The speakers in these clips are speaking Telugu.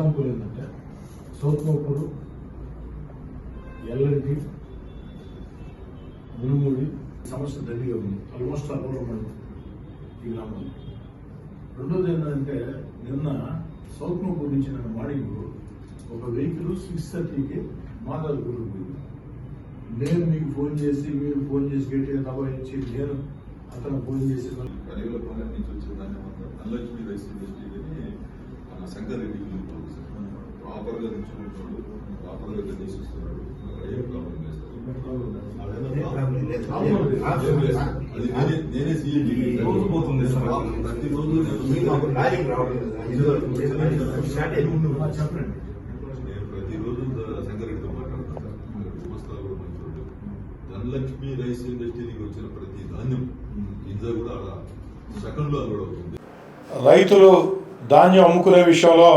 ఎగ్జాంపుల్ ఏంటంటే సౌత్ మోపూరు ఎల్ఎన్టీ మునుమూడి సమస్య దండిగా ఉంది ఆల్మోస్ట్ ఆల్ ఓవర్ ఈ గ్రామంలో. రెండోది ఏంటంటే నిన్న సౌత్ మోపూర్ నుంచి నిన్న మార్నింగ్ ఒక వెహికల్ సిక్స్ థర్టీకి మాదాలు పోయింది. నేను మీకు ఫోన్ చేసి మీరు ఫోన్ చేసి గట్టి దబాయించి నేను అతను ఫోన్ చేసి కరీంల పాలెం నుంచి వచ్చే దాన్ని అంతా ధనలక్ష్మి రైస్ ఇండస్ట్రీ అని మన శంకర్ రెడ్డి ప్రాపర్గా తెచ్చుకుంటున్నాడు ప్రాపర్గా నిర్దేశిస్తున్నాడు అక్కడ ఏం ప్రాబ్లం లేదు అది నేనే నేనే సీఎం రోజు పోతుంది సార్. ప్రతిరోజు మీకు అప్పుడు లాజిక్ రావట్లేదు సార్. ఇది స్టార్ట్ అయింది. చెప్పండి. నేను ప్రతిరోజు శంకర్ రెడ్డితో మాట్లాడతాను సార్. గుమస్తాలు కూడా మంచోళ్ళు ధనలక్ష్మి రైస్ ఇండస్ట్రీకి వచ్చిన ప్రతి ధాన్యం గింజ కూడా అలా సెకండ్లో అలవాటు అవుతుంది. రైతులు ధాన్యం అమ్ముకునే విషయంలో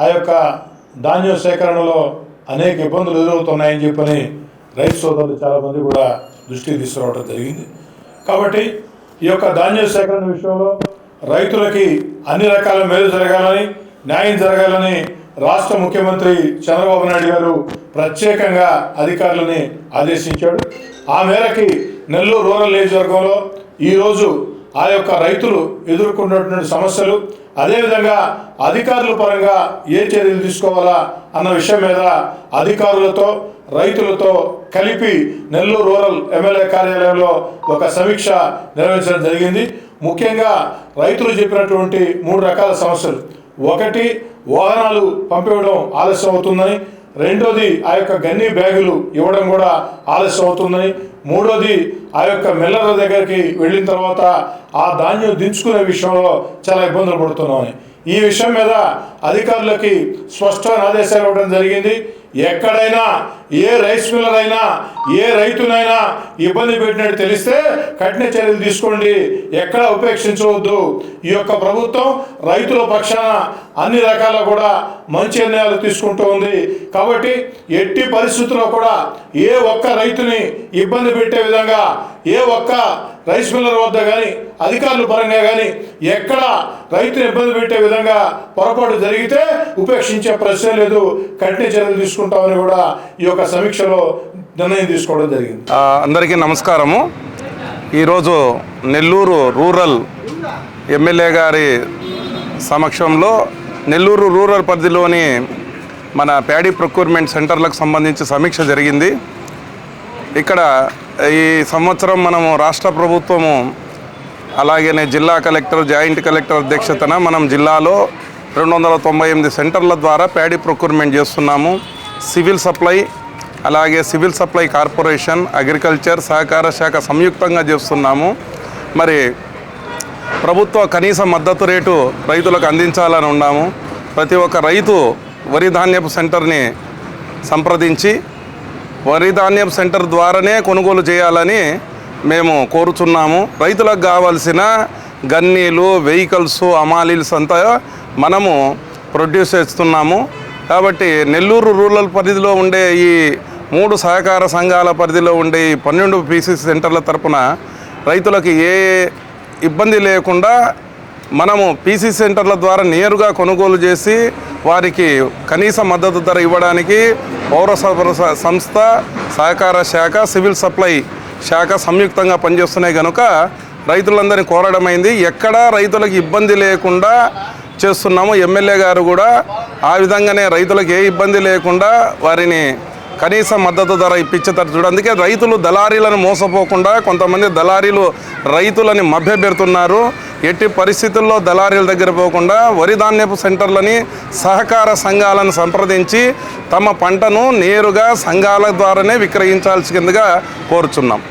ఆ యొక్క ధాన్యం సేకరణలో అనేక ఇబ్బందులు ఎదురవుతున్నాయని చెప్పని రైతు సోదరులు చాలామంది కూడా దృష్టికి తీసుకురావడం జరిగింది. కాబట్టి ఈ యొక్క ధాన్యం సేకరణ విషయంలో రైతులకి అన్ని రకాల మేలు జరగాలని న్యాయం జరగాలని రాష్ట్ర ముఖ్యమంత్రి చంద్రబాబు నాయుడు గారు ప్రత్యేకంగా అధికారులని ఆదేశించాడు. ఆ మేరకి నెల్లూరు రూరల్ నియోజకవర్గంలో ఈరోజు ఆ యొక్క రైతులు ఎదుర్కొన్నటువంటి సమస్యలు అదేవిధంగా అధికారుల పరంగా ఏ చర్యలు తీసుకోవాలా అన్న విషయం మీద అధికారులతో రైతులతో కలిపి నెల్లూరు రూరల్ ఎమ్మెల్యే కార్యాలయంలో ఒక సమీక్ష నిర్వహించడం జరిగింది. ముఖ్యంగా రైతులు చెప్పినటువంటి మూడు రకాల సమస్యలు. ఒకటి వాహనాలు పంపివ్వడం ఆలస్యం అవుతుందని రెండోది ఆ యొక్క గన్ని బ్యాగులు ఇవ్వడం కూడా ఆలస్యం అవుతుందని మూడోది ఆ యొక్క మిల్లర్ల దగ్గరికి వెళ్ళిన తర్వాత ఆ ధాన్యం దించుకునే విషయంలో చాలా ఇబ్బందులు పడుతున్నామని. ఈ విషయం మీద అధికారులకి స్పష్టమైన ఆదేశాలు ఇవ్వడం జరిగింది. ఎక్కడైనా ఏ రైస్ మిల్లర్ అయినా ఏ రైతునైనా ఇబ్బంది పెట్టినట్టు తెలిస్తే కఠిన చర్యలు తీసుకోండి. ఎక్కడ ఉపేక్షించవద్దు. ఈ యొక్క ప్రభుత్వం రైతుల పక్షాన అన్ని రకాల కూడా మంచి నిర్ణయాలు తీసుకుంటూ ఉంది. కాబట్టి ఎట్టి పరిస్థితుల్లో కూడా ఏ ఒక్క రైతుని ఇబ్బంది పెట్టే విధంగా ఏ ఒక్క రైస్ మిల్లర్ వద్ద కానీ అధికారుల పరంగా కానీ ఎక్కడ రైతుని ఇబ్బంది పెట్టే విధంగా పొరపాటు జరిగితే ఉపేక్షించే ప్రశ్న లేదు. కఠిన చర్యలు తీసుకుంటామని కూడా ఈ యొక్క సమీక్షలో నిర్ణయం తీసుకోవడం జరిగింది. అందరికీ నమస్కారము. ఈరోజు నెల్లూరు రూరల్ ఎమ్మెల్యే గారి సమక్షంలో నెల్లూరు రూరల్ పరిధిలోని మన ప్యాడీ ప్రొక్యూర్మెంట్ సెంటర్లకు సంబంధించి సమీక్ష జరిగింది. ఇక్కడ ఈ సంవత్సరం మనము రాష్ట్ర ప్రభుత్వము అలాగనే జిల్లా కలెక్టర్ జాయింట్ కలెక్టర్ అధ్యక్షతన మనం జిల్లాలో రెండు వందల తొంభై ఎనిమిది సెంటర్ల ద్వారా ప్యాడీ ప్రొక్యూర్మెంట్ చేస్తున్నాము. సివిల్ సప్లై అలాగే సివిల్ సప్లై కార్పొరేషన్ అగ్రికల్చర్ సహకార శాఖ సంయుక్తంగా చేస్తున్నాము. మరి ప్రభుత్వ కనీస మద్దతు రేటు రైతులకు అందించాలని ఉన్నాము. ప్రతి ఒక్క రైతు వరి ధాన్యపు సెంటర్ని సంప్రదించి వరి ధాన్యం సెంటర్ ద్వారానే కొనుగోలు చేయాలని మేము కోరుచున్నాము. రైతులకు కావాల్సిన గన్నీలు వెహికల్స్ అమాలీల్స్ అంతా మనము ప్రొడ్యూస్ చేస్తున్నాము. కాబట్టి నెల్లూరు రూరల్ పరిధిలో ఉండే ఈ మూడు సహకార సంఘాల పరిధిలో ఉండే ఈ పన్నెండు పీసీ సెంటర్ల తరపున రైతులకు ఏ ఇబ్బంది లేకుండా మనము పీసీ సెంటర్ల ద్వారా నేరుగా కొనుగోలు చేసి వారికి కనీస మద్దతు ధర ఇవ్వడానికి పౌర స- సంస్థ సహకార శాఖ సివిల్ సప్లై శాఖ సంయుక్తంగా పనిచేస్తున్నాయి కనుక రైతులందరినీ కోరడమైంది ఎక్కడా రైతులకు ఇబ్బంది లేకుండా చేస్తున్నాము. ఎమ్మెల్యే గారు కూడా ఆ విధంగానే రైతులకు ఏ ఇబ్బంది లేకుండా వారిని కనీస మద్దతు ధర ఇప్పించేటట్టు చూడు. అందుకే రైతులు దళారీలను మోసపోకుండా కొంతమంది దళారీలు రైతులని మభ్యపెడుతున్నారు. ఎట్టి పరిస్థితుల్లో దళారీల దగ్గర పోకుండా వరి ధాన్యపు సెంటర్లని సహకార సంఘాలను సంప్రదించి తమ పంటను నేరుగా సంఘాల ద్వారానే విక్రయించాల్సిందిగా కోరుచున్నాం.